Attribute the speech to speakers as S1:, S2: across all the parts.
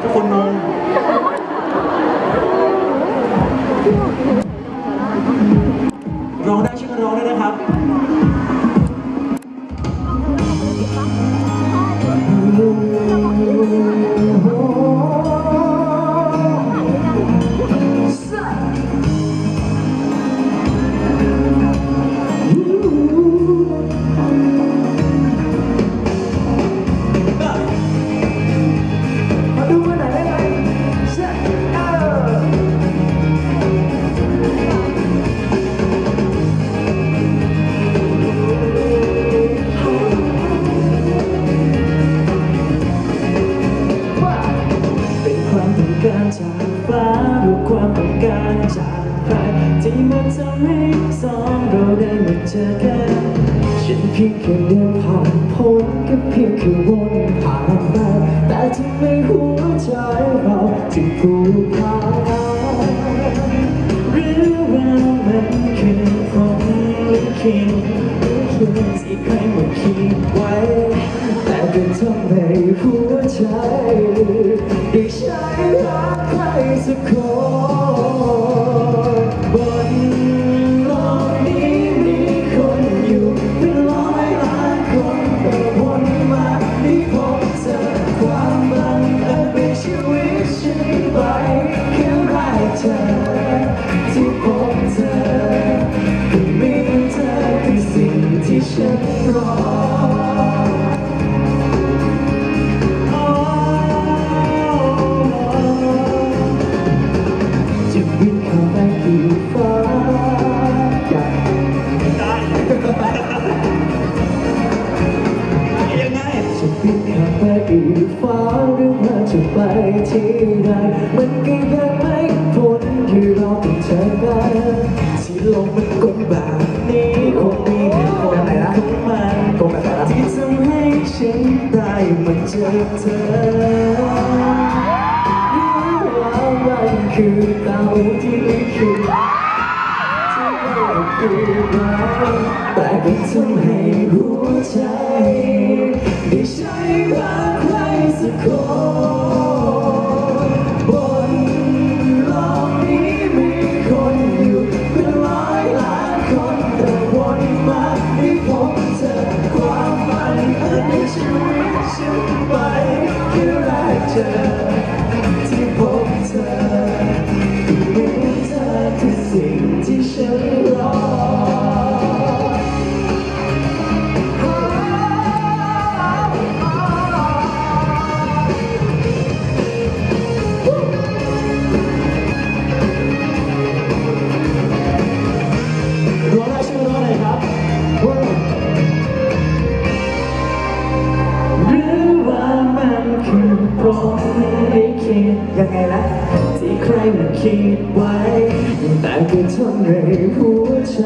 S1: ทุกคนนอนร้องได้ช่วยกันร้องด้วยนะครับ ที่มันทำให้สองเราได้มาเจอกันฉันเพียงแค่เดินผ่านพ้นก็เพียงแค่วนผ่านไปแต่ทำไมหัวใจเราถึงผูกพันหรือว่ามันคือพรหมลิขิตที่ใครมาคิด งจะบินเข้าไปที่ฟ้าหรือว่าจะไปที่ใดมันก็ยังไม่พ้นที่เราต้องเจอกันที่โลกมันกลมแบบนี้คงมีเหตุผลของมัน
S2: ตรงแบบไหนนะ
S1: ที่ทำให้ฉันได้มาเจอเธอรู้ว่ามันคือเตาที่ลิขิตที่เราคือเราแต่ก็ทำให้หัวใจ ใช้รักใครสักคนบนโลกนี้มีคนอยู่เป็นร้อยล้านคนแต่วนมาได้พบเจอความฝันอันในชีวิตฉันไปแค่แรกเจอ พร้อมลิขิด
S2: ยังไงนะ
S1: ที่ใครมาคิดไว้ แต่ก็ทำให้หัวใจ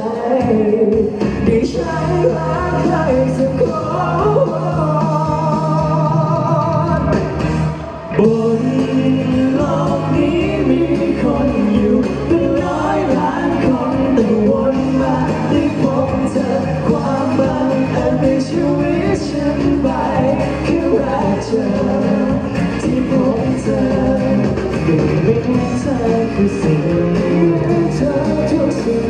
S1: เธอคือสิ่งเธอทุกสิ่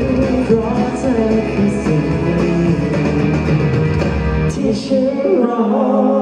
S1: เพราะเธอคือสิ่งที่ฉันรอ